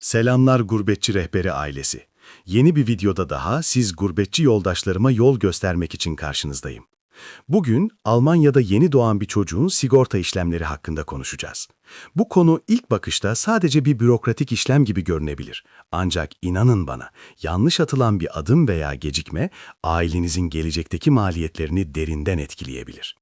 Selamlar Gurbetçi Rehberi ailesi. Yeni bir videoda daha siz gurbetçi yoldaşlarıma yol göstermek için karşınızdayım. Bugün Almanya'da yeni doğan bir çocuğun sigorta işlemleri hakkında konuşacağız. Bu konu ilk bakışta sadece bir bürokratik işlem gibi görünebilir. Ancak inanın bana, yanlış atılan bir adım veya gecikme ailenizin gelecekteki maliyetlerini derinden etkileyebilir.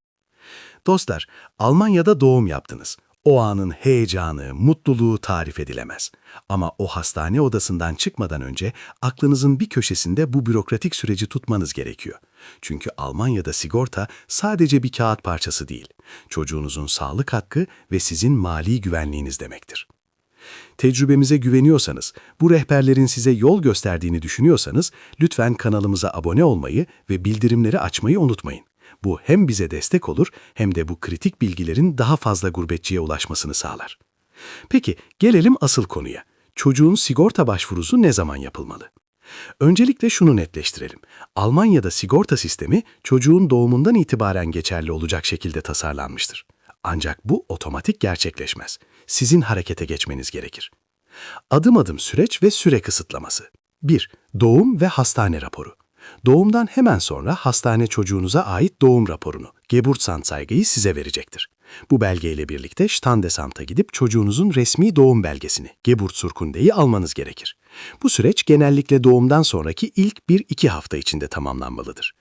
Dostlar, Almanya'da doğum yaptınız. O anın heyecanı, mutluluğu tarif edilemez. Ama o hastane odasından çıkmadan önce aklınızın bir köşesinde bu bürokratik süreci tutmanız gerekiyor. Çünkü Almanya'da sigorta sadece bir kağıt parçası değil. Çocuğunuzun sağlık hakkı ve sizin mali güvenliğiniz demektir. Tecrübemize güveniyorsanız, bu rehberlerin size yol gösterdiğini düşünüyorsanız lütfen kanalımıza abone olmayı ve bildirimleri açmayı unutmayın. Bu hem bize destek olur hem de bu kritik bilgilerin daha fazla gurbetçiye ulaşmasını sağlar. Peki gelelim asıl konuya. Çocuğun sigorta başvurusu ne zaman yapılmalı? Öncelikle şunu netleştirelim. Almanya'da sigorta sistemi çocuğun doğumundan itibaren geçerli olacak şekilde tasarlanmıştır. Ancak bu otomatik gerçekleşmez. Sizin harekete geçmeniz gerekir. Adım adım süreç ve süre kısıtlaması. 1. Doğum ve hastane raporu. Doğumdan hemen sonra hastane çocuğunuza ait doğum raporunu, Geburtsanzeige'yi size verecektir. Bu belgeyle birlikte Standesamt'a gidip çocuğunuzun resmi doğum belgesini, Geburtsurkunde'yi almanız gerekir. Bu süreç genellikle doğumdan sonraki ilk 1-2 hafta içinde tamamlanmalıdır.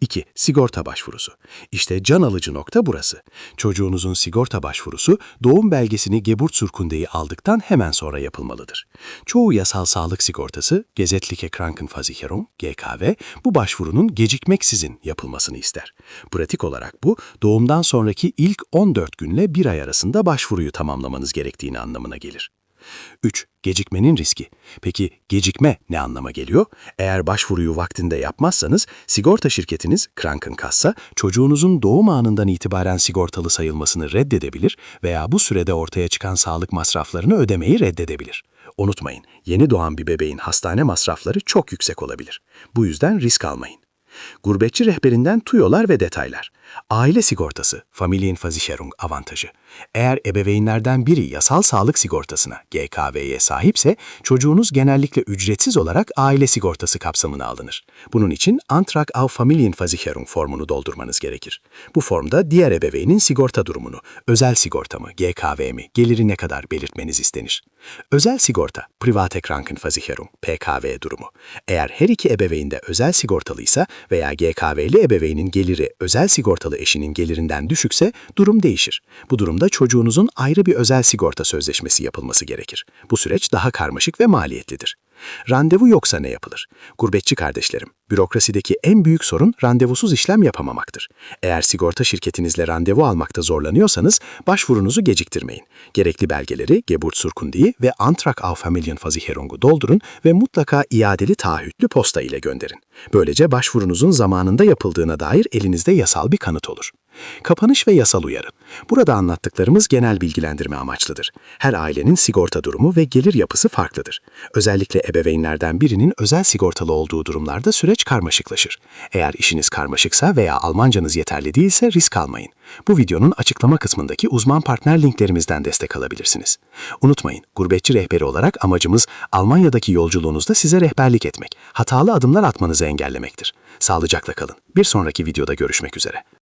2. Sigorta başvurusu. İşte can alıcı nokta burası. Çocuğunuzun sigorta başvurusu doğum belgesini Geburtsurkunde'yi aldıktan hemen sonra yapılmalıdır. Çoğu yasal sağlık sigortası, Gesetzliche Krankenversicherung, GKV, bu başvurunun gecikmeksizin yapılmasını ister. Pratik olarak bu, doğumdan sonraki ilk 14 günle 1 ay arasında başvuruyu tamamlamanız gerektiğini anlamına gelir. 3. Gecikmenin riski. Peki gecikme ne anlama geliyor? Eğer başvuruyu vaktinde yapmazsanız sigorta şirketiniz Krankenkasse çocuğunuzun doğum anından itibaren sigortalı sayılmasını reddedebilir veya bu sürede ortaya çıkan sağlık masraflarını ödemeyi reddedebilir. Unutmayın, yeni doğan bir bebeğin hastane masrafları çok yüksek olabilir. Bu yüzden risk almayın. Gurbetçi rehberinden tüyolar ve detaylar. Aile sigortası, Familienversicherung avantajı. Eğer ebeveynlerden biri yasal sağlık sigortasına, GKV'ye sahipse, çocuğunuz genellikle ücretsiz olarak aile sigortası kapsamına alınır. Bunun için Antrag auf Familienversicherung formunu doldurmanız gerekir. Bu formda diğer ebeveynin sigorta durumunu, özel sigorta mı, GKV mi, geliri ne kadar belirtmeniz istenir. Özel sigorta, Private Krankenversicherung, PKV durumu. Eğer her iki ebeveyn de özel sigortalıysa veya GKV'li ebeveynin geliri özel sigortalı eşinin gelirinden düşükse durum değişir. Bu durumda çocuğunuzun ayrı bir özel sigorta sözleşmesi yapılması gerekir. Bu süreç daha karmaşık ve maliyetlidir. Randevu yoksa ne yapılır? Gurbetçi kardeşlerim, bürokrasideki en büyük sorun randevusuz işlem yapamamaktır. Eğer sigorta şirketinizle randevu almakta zorlanıyorsanız başvurunuzu geciktirmeyin. Gerekli belgeleri Geburtsurkundi'yi ve Antrag auf Familienversicherung'u doldurun ve mutlaka iadeli taahhütlü posta ile gönderin. Böylece başvurunuzun zamanında yapıldığına dair elinizde yasal bir kanıt olur. Kapanış ve yasal uyarı. Burada anlattıklarımız genel bilgilendirme amaçlıdır. Her ailenin sigorta durumu ve gelir yapısı farklıdır. Özellikle ebeveynlerden birinin özel sigortalı olduğu durumlarda süreç karmaşıklaşır. Eğer işiniz karmaşıksa veya Almancanız yeterli değilse risk almayın. Bu videonun açıklama kısmındaki uzman partner linklerimizden destek alabilirsiniz. Unutmayın, gurbetçi rehberi olarak amacımız Almanya'daki yolculuğunuzda size rehberlik etmek, hatalı adımlar atmanızı engellemektir. Sağlıcakla kalın. Bir sonraki videoda görüşmek üzere.